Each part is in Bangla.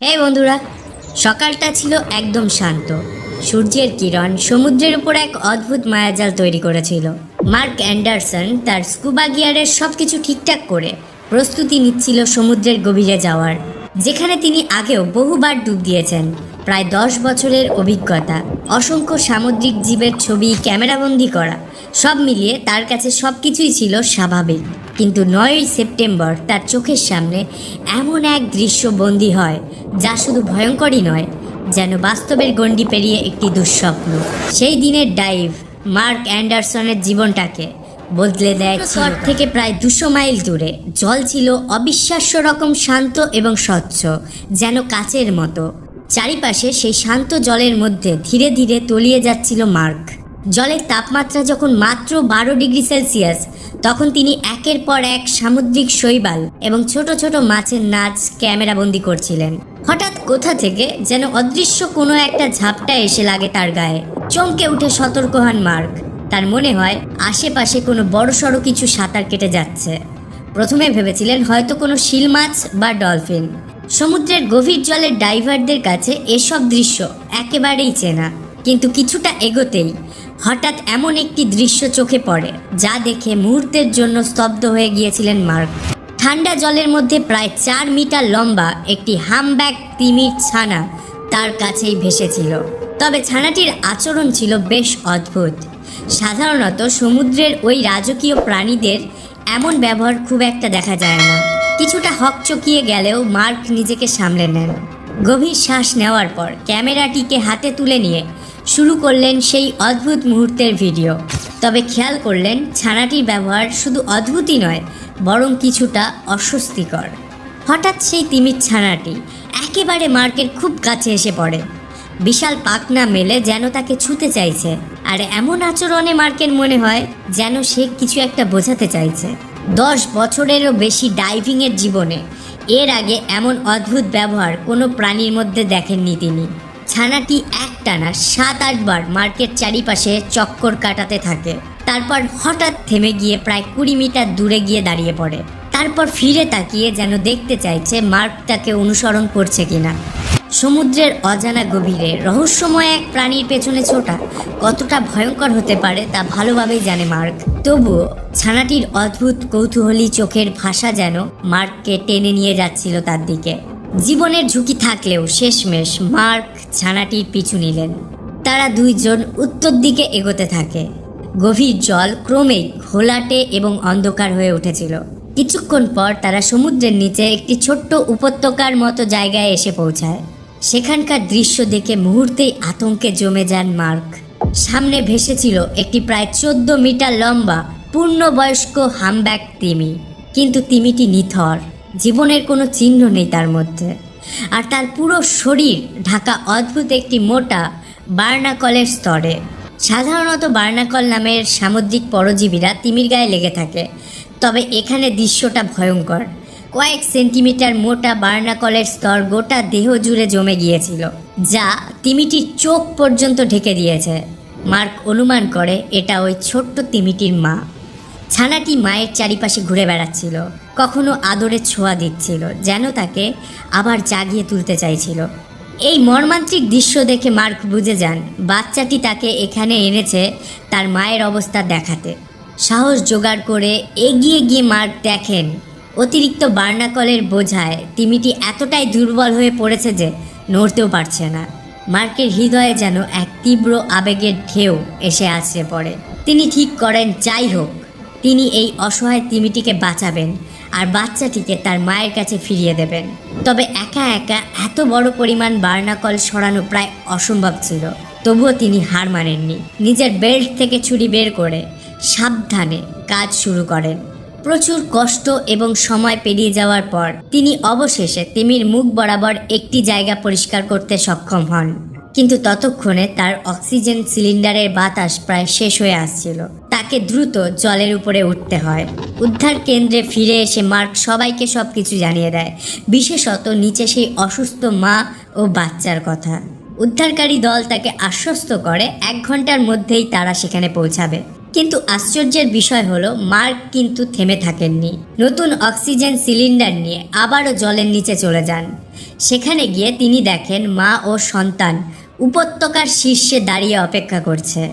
হে বন্ধুরা, সকালটা ছিল একদম শান্ত। সূর্যের কিরণ সমুদ্রের উপর এক অদ্ভুত মায়াজাল তৈরি করেছিল। মার্ক অ্যান্ডারসন তার স্কুবা গিয়ারের সব কিছু ঠিকঠাক করে প্রস্তুতি নিচ্ছিল সমুদ্রের গভীরে যাওয়ার। যেখানে তিনি আগেও বহুবার ডুব দিয়েছেন। প্রায় দশ বছরের অভিজ্ঞতা, অসংখ্য সামুদ্রিক জীবের ছবি, ক্যামেরাবন্দি করা, সব মিলিয়ে তার কাছে সব কিছুই ছিল স্বাভাবিক। কিন্তু নয়ই সেপ্টেম্বর তার চোখের সামনে এমন এক দৃশ্য বন্দী হয়, যা শুধু ভয়ঙ্করই নয়, যেন বাস্তবের গণ্ডি পেরিয়ে একটি দুঃস্বপ্ন। সেই দিনের ডাইভ, মার্ক অ্যান্ডারসনের জীবনটাকে বদলে দেয় শহর থেকে প্রায় দুশো মাইল দূরে জল ছিল অবিশ্বাস্য রকম শান্ত এবং স্বচ্ছ যেন কাচের মতো। চারিপাশে সেই শান্ত জলের মধ্যে ধীরে ধীরে তলিয়ে যাচ্ছিল মার্ক। জলের তাপমাত্রা যখন মাত্র বারো ডিগ্রি সেলসিয়াস তখন তিনি একের পর এক সামুদ্রিক শৈবাল এবং ছোট ছোট মাছের নাচ ক্যামেরাবন্দি করছিলেন। হঠাৎ কোথা থেকে যেন অদৃশ্য কোনো একটা ঝাপটা এসে লাগে তার গায়ে। চমকে উঠে সতর্ক হন মার্ক। তার মনে হয় আশেপাশে কোনো বড়সড় কিছু সাঁতার কেটে যাচ্ছে। প্রথমে ভেবেছিলেন হয়তো কোনো শিল মাছ বা ডলফিন। সমুদ্রের গভীর জলের ডাইভারদের কাছে এসব দৃশ্য একেবারেই চেনা। কিন্তু কিছুটা এগোতেই হঠাৎ এমন একটি দৃশ্য চোখে পড়ে, যা দেখে মুহূর্তের জন্য স্তব্ধ হয়ে গিয়েছিলেন মার্ক। ঠান্ডা জলের মধ্যে প্রায় চার মিটার লম্বা একটি হামব্যাক তিমির ছানা তার কাছেই ভেসেছিল। তবে ছানাটির আচরণ ছিল বেশ অদ্ভুত। সাধারণত সমুদ্রের ওই রাজকীয় প্রাণীদের এমন ব্যবহার খুব একটা দেখা যায় না। কিছুটা হকচকিয়ে গেলেও মার্ক নিজেকে সামলে নেন। গভীর শ্বাস নেওয়ার পর ক্যামেরাটিকে হাতে তুলে নিয়ে শুরু করলেন সেই অদ্ভুত মুহূর্তের ভিডিও। তবে খেয়াল করলেন, ছানাটির ব্যবহার শুধু অদ্ভুতই নয়, বরং কিছুটা অস্বস্তিকর। হঠাৎ সেই তিমির ছানাটি একেবারে মার্কের খুব কাছে এসে পড়ে। বিশাল পাকনা মেলে যেন তাকে ছুতে চাইছে, আর এমন আচরণে মার্কের মনে হয় যেন সে কিছু একটা বোঝাতে চাইছে। দশ বছরেরও বেশি ডাইভিংয়ের জীবনে, এর আগে এমন অদ্ভুত ব্যবহার কোনো প্রাণীর মধ্যে দেখেননি তিনি। ছানাটি একটানা সাত আটবার মার্কেট চারিপাশে চক্কর কাটাতে থাকে, তারপর হঠাৎ থেমে গিয়ে প্রায় কুড়ি মিটার দূরে গিয়ে দাঁড়িয়ে পড়ে। তারপর ফিরে তাকিয়ে যেন দেখতে চাইছে মার্ক তাকে অনুসরণ করছে কিনা। সমুদ্রের অজানা গভীরে রহস্যময় এক প্রাণীর পেছনে ছোটা কতটা ভয়ঙ্কর হতে পারে তা ভালোভাবেই জানে মার্ক। তবুও ছানাটির অদ্ভুত কৌতূহলী চোখের ভাষা যেন মার্ককে টেনে নিয়ে যাচ্ছিল তার দিকে। জীবনের ঝুঁকি থাকলেও শেষমেশ মার্ক ছানাটির পিছু নিলেন। তারা দুইজন উত্তর দিকে এগোতে থাকে। গভীর জল ক্রমেই ঘোলাটে এবং অন্ধকার হয়ে উঠেছিল। কিছুক্ষণ পর তারা সমুদ্রের নিচে একটি ছোট্ট উপত্যকার মতো জায়গায় এসে পৌঁছায়। সেখানকার দৃশ্য দেখে মুহূর্তেই আতঙ্কে জমে যান মার্ক। সামনে ভেসেছিল একটি প্রায় চোদ্দ মিটার লম্বা, পূর্ণবয়স্ক হামব্যাক তিমি। কিন্তু তিমিটি নিথর, জীবনের কোনো চিহ্ন নেই তার মধ্যে। আর তার পুরো শরীর ঢাকা অদ্ভুত একটি মোটা বার্নাকলের স্তরে। সাধারণত বার্নাকল নামের সামুদ্রিক পরজীবীরা তিমির গায়ে লেগে থাকে, তবে এখানে দৃশ্যটা ভয়ঙ্কর। কয়েক সেন্টিমিটার মোটা বার্নাকলের স্তর গোটা দেহ জুড়ে জমে গিয়েছিল, যা তিমিটির চোখ পর্যন্ত ঢেকে দিয়েছে। মার্ক অনুমান করে এটা ওই ছোট্ট তিমিটির মা। ছানাটি মায়ের চারিপাশে ঘুরে বেড়াচ্ছিল, কখনো আদরে ছোঁয়া দিচ্ছিল, যেন তাকে আবার জাগিয়ে তুলতে চাইছিল। এই মর্মান্তিক দৃশ্য দেখে মার্ক বুঝে যান, বাচ্চাটি তাকে এখানে এনেছে তার মায়ের অবস্থা দেখাতে। সাহস জোগাড় করে এগিয়ে গিয়ে মার্ক দেখেন অতিরিক্ত বার্নাকলের বোঝায় তিমিটি এতটাই দুর্বল হয়ে পড়েছে যে নড়তেও পারছে না। মার্কের হৃদয়ে যেন এক তীব্র আবেগের ঢেউ এসে আছড়ে পড়ে। তিনি ঠিক করেন, যাই হোক, তিনি এই অসহায় তিমিটিকে বাঁচাবেন আর বাচ্চাটিকে তার মায়ের কাছে ফিরিয়ে দেবেন। তবে একা একা এত বড় পরিমাণ বার্নাকল সরানো প্রায় অসম্ভব ছিল। তবুও তিনি হার মানেননি। নিজের বেল্ট থেকে ছুরি বের করে সাবধানে কাজ শুরু করেন। প্রচুর কষ্ট এবং সময় পেরিয়ে যাওয়ার পর তিনি অবশেষে তিমির মুখ বরাবর একটি জায়গা পরিষ্কার করতে সক্ষম হন। কিন্তু ততক্ষণে তার অক্সিজেন সিলিন্ডারের বাতাস প্রায় শেষ হয়ে আসছিল। তাকে দ্রুত জলের উপরে উঠতে হয়। উদ্ধার কেন্দ্রে ফিরে এসে মার্ক সবাইকে সব কিছু জানিয়ে দেয়। বিশেষত নিচে সেই অসুস্থ মা ও বাচ্চার কথা। উদ্ধারকারী দল তাকে আশ্বস্ত করে, এক ঘণ্টার মধ্যেই তারা সেখানে পৌঁছাবে। কিন্তু আশ্চর্যের বিষয় হলো, মার্ক কিন্তু থেমে থাকেননি। নতুন অক্সিজেন সিলিন্ডার নিয়ে আবারও জলের নিচে চলে যান। সেখানে গিয়ে তিনি দেখেন মা ও সন্তান উপত্যকার শীর্ষে দাঁড়িয়ে অপেক্ষা করছে।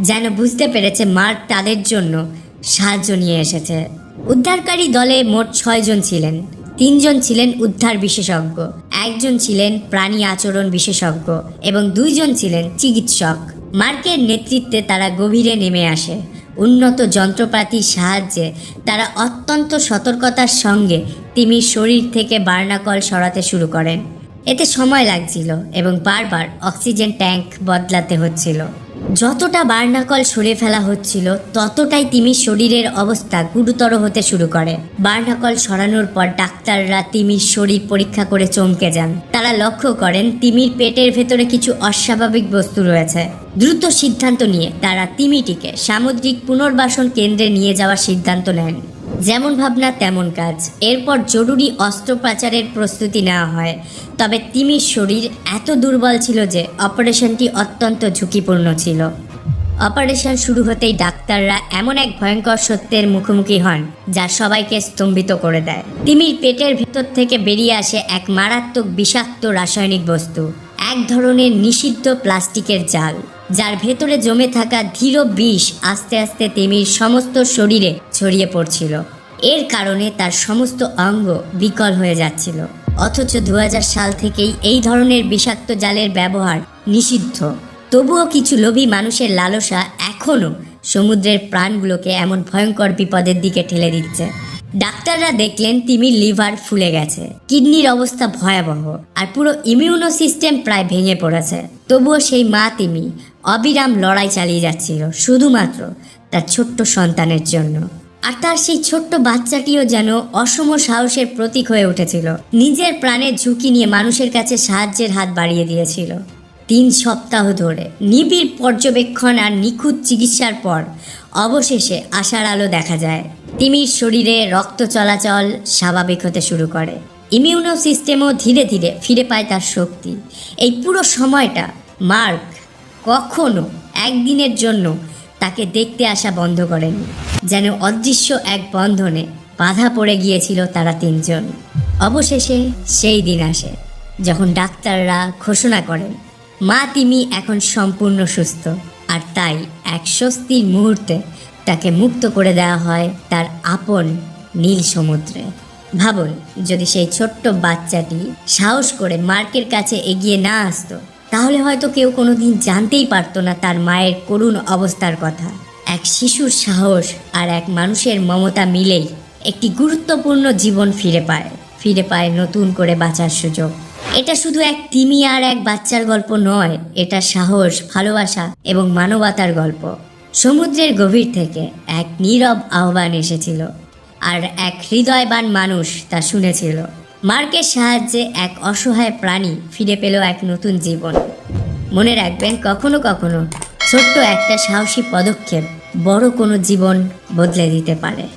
যেন বুঝতে পেরেছে মার্ক তাদের জন্য সাহায্য নিয়ে এসেছে। উদ্ধারকারী দলে মোট ছয়জন ছিলেন। তিনজন ছিলেন উদ্ধার বিশেষজ্ঞ, একজন ছিলেন প্রাণী আচরণ বিশেষজ্ঞ এবং দুইজন ছিলেন চিকিৎসক। মার্কের নেতৃত্বে তারা গভীরে নেমে আসে। উন্নত যন্ত্রপাতির সাহায্যে তারা অত্যন্ত সতর্কতার সঙ্গে তিমির শরীর থেকে বার্নাকল সরাতে শুরু করেন। এতে সময় লাগছিল এবং বারবার অক্সিজেন ট্যাঙ্ক বদলাতে হচ্ছিল। যতটা বার্নাকল সরে ফেলা হচ্ছিল, ততটাই তিমির শরীরের অবস্থা গুরুতর হতে শুরু করে। বার্নাকল সরানোর পর ডাক্তাররা তিমির শরীর পরীক্ষা করে চমকে যান। তারা লক্ষ্য করেন, তিমির পেটের ভেতরে কিছু অস্বাভাবিক বস্তু রয়েছে। দ্রুত সিদ্ধান্ত নিয়ে তারা তিমিটিকে সামুদ্রিক পুনর্বাসন কেন্দ্রে নিয়ে যাওয়ার সিদ্ধান্ত নেন। যেমন ভাবনা, তেমন কাজ। এরপর জরুরি অস্ত্রোপচারের প্রস্তুতি নেওয়া হয়। তবে তিমির শরীর এত দুর্বল ছিল যে অপারেশনটি অত্যন্ত ঝুঁকিপূর্ণ ছিল। অপারেশন শুরু হতেই ডাক্তাররা এমন এক ভয়ঙ্কর সত্যের মুখোমুখি হন, যা সবাইকে স্তম্ভিত করে দেয়। তিমির পেটের ভেতর থেকে বেরিয়ে আসে এক মারাত্মক বিষাক্ত রাসায়নিক বস্তু, এক ধরনের নিষিদ্ধ প্লাস্টিকের জাল। যার ভেতরে জমে থাকা ধীর বিষ আস্তে আস্তে তিমির সমস্ত শরীরে ছড়িয়ে পড়ছিল। এর কারণে তার সমস্ত অঙ্গ বিকল হয়ে যাচ্ছিল। অথচ দু হাজার সাল থেকেই এই ধরনের বিষাক্ত জালের ব্যবহার নিষিদ্ধ। তবুও কিছু লোভী মানুষের লালসা এখনও সমুদ্রের প্রাণগুলোকে এমন ভয়ঙ্কর বিপদের দিকে ঠেলে দিচ্ছে। ডাক্তাররা দেখলেন তিমির লিভার ফুলে গেছে। কিডনির অবস্থা ভয়াবহ, আর পুরো ইমিউনো সিস্টেম প্রায় ভেঙে পড়েছে। তবুও সেই মা তিমি অবিরাম লড়াই চালিয়ে যাচ্ছিল, শুধুমাত্র তার ছোট্ট সন্তানের জন্য। আর তার সেই ছোট্ট বাচ্চাটিও যেন অসম সাহসের প্রতীক হয়ে উঠেছিল। নিজের প্রাণের ঝুঁকি নিয়ে মানুষের কাছে সাহায্যের হাত বাড়িয়ে দিয়েছিল। তিন সপ্তাহ ধরে নিবিড় পর্যবেক্ষণ আর নিখুঁত চিকিৎসার পর অবশেষে আশার আলো দেখা যায়। তিমির শরীরে রক্ত চলাচল স্বাভাবিক হতে শুরু করে। ইমিউনো সিস্টেমও ধীরে ধীরে ফিরে পায় তার শক্তি। এই পুরো সময়টা মার্ক কখনো একদিনের জন্য তাকে দেখতে আসা বন্ধ করেনি, যেন অদৃশ্য এক বন্ধনে বাধা পড়ে গিয়েছিল তারা তিনজন। অবশেষে সেই দিন আসে, যখন ডাক্তাররা ঘোষণা করেন, মা, তিমি এখন সম্পূর্ণ সুস্থ। আর তাই এক স্বস্তির মুহূর্তে তাকে মুক্ত করে দেওয়া হয় তার আপন নীল সমুদ্রে। ভাবুন, যদি সেই ছোট্ট বাচ্চাটি সাহস করে মার্কের কাছে এগিয়ে না আসতো, তাহলে হয়তো কেউ কোনোদিন জানতেই পারতো না তার মায়ের করুণ অবস্থার কথা। এক শিশুর সাহস আর এক মানুষের মমতা মিলেই একটি গুরুত্বপূর্ণ জীবন ফিরে পায় ফিরে পায় নতুন করে বাঁচার সুযোগ। এটা শুধু এক তিমি আর এক বাচ্চার গল্প নয়, এটা সাহস, ভালোবাসা এবং মানবতার গল্প। সমুদ্রের গভীর থেকে এক নীরব আহ্বান এসেছিল আর এক হৃদয়বান মানুষ তা শুনেছিল। মার্কের সাহায্যে এক অসহায় প্রাণী ফিরে পেল এক নতুন জীবন। মনে রাখবেন, কখনো কখনো ছোট্ট একটা সাহসী পদক্ষেপ বড় কোনো জীবন বদলে দিতে পারে।